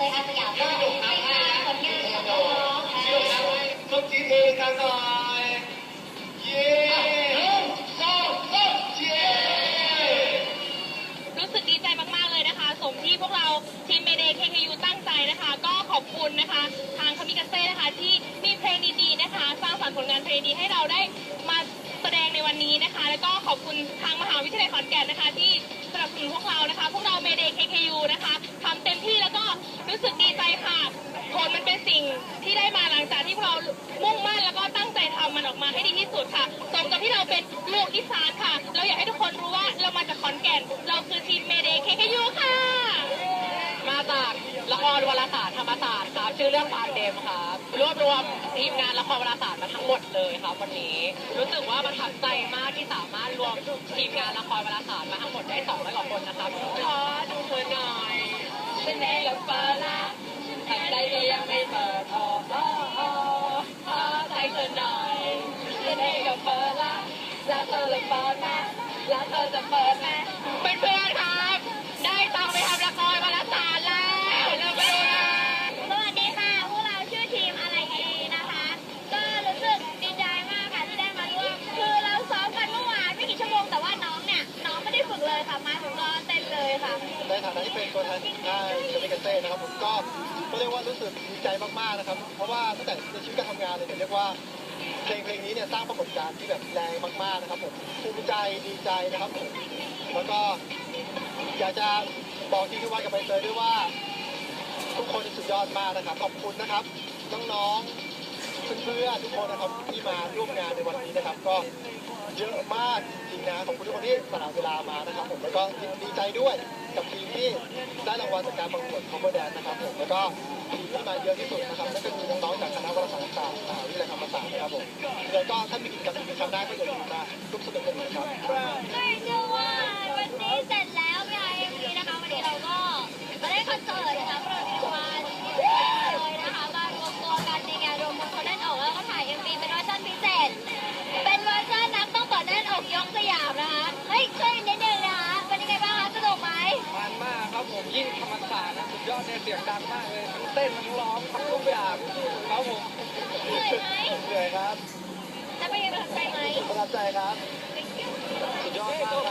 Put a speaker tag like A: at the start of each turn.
A: เตยอาสยามก็ให้มาผลงานของน้องๆ
B: ชื่ออะไรส้มจีดเองกันหน่อยเย้หนึ่งสองสามเย้
C: รู้สึกดีใจมากๆเลยนะคะ สมที่พวกเราทีมเมเดย์เคยูตั้งใจนะคะ ก็ขอบคุณนะคะ ทางคามิกาเซ่นะคะ ที่มีเพลงดีๆนะคะ สร้างสรรค์ผลงานเพลงดีให้เราได้มาแสดงในวันนี้นะคะ แล้วก็ขอบคุณทางมหาวิทยาลัยขอนแก่นนะคะ ที่สนับสนุนพวกเรานะคะ พวกเราเมเดย์เคยูนะคะ มันออกมาให้ดีที่สุดค่ะสมกับที่เราเป็นลูกอีสานค่ะ เราอยากให้ทุกคนรู้ว่าเรามาจากขอนแก่น เราคือทีมเมเดย์เคยูค่ะ
D: มาจากละครวารสารธรรมศาสตร์ครับชื่อเรื่องปานเดมครับรวบรวมทีมงานละครวารสารมาทั้งหมดเลยครับวันนี้ รู้สึกว่าประทับใจมากที่สามารถรวมทีมงานละครวารสารมาทั้งหมดได้สองร้อยกว่าคนนะครับขอดูเธอหน่อยฉันเองกับเฟิร์น อเลยเปิดนะแล้วเธอจะเปิดนะเพื่อนๆครับ ได้ตังค์ไปทำละครวารสารแล้วเราไปดูนะ
E: สวัสดีค่ะ พวกเราชื่อทีมอะไรเอนะคะ ก็รู้สึกดีใจมากค่ะที่ได้มาร่วม คือเราซ้อมกันเมื่อวานไม่กี่ชั่วโมงแต่ว่าน้องเนี่ย น้องไม่ได้ฝึกเลยค่ะ มาถึงก็เต้นเลยค่ะ
B: ในฐานะที่เป็นตัวแทนค่ายคามิกาเซ่นะครับผมก็ก็เรียกว่ารู้สึกดีใจมากๆนะครับ เพราะว่าตั้งแต่ในชีวิตการทำงานเลยเนี่ยเรียกว่า เพลงเพลงนี้เนี่ยสร้างปรากฏการณ์ที่แบบแรงมากๆนะครับผมภูมิใจดีใจนะครับผมแล้วก็อยากจะบอกที่ที่ว่ากับใบเตยด้วยว่าทุกคนสุดยอดมากนะครับ ขอบคุณนะครับน้องๆเพื่อนๆทุกคนนะครับที่มาร่วมงานในวันนี้นะครับ ก็เยอะมากจริงๆนะผม ที่สละเวลามานะครับผมแล้วก็ดีใจด้วยกับทีมที่ได้รางวัลจากการประกวดคอมเบอร์แดนนะครับผมแล้วก็ทีมที่มาเยอะที่สุดนะครับนั่นก็คือน้องๆจากคณะวารสารศาสตร์มหาวิทยาลัยธรรมศาสตร์นะครับผมแล้วก็ถ้ามีกิจกรรมที่ทำได้ก็อย่าลืมมาร่วมสนุกกันอีกนะครับ
E: ยิ่ง
D: ธรรมศาสตร์นะสุดยอดเนี่ยเสียงดังมากเลยทั้งเต้นทั้งร้องทั้งทุกอย่างครับผม
E: เหนื่อยไหม
B: เหนื่อยครับ
E: แล้วเป็นยังไงประทับใจไหม
B: ประทับใจครับ สุดยอดมาก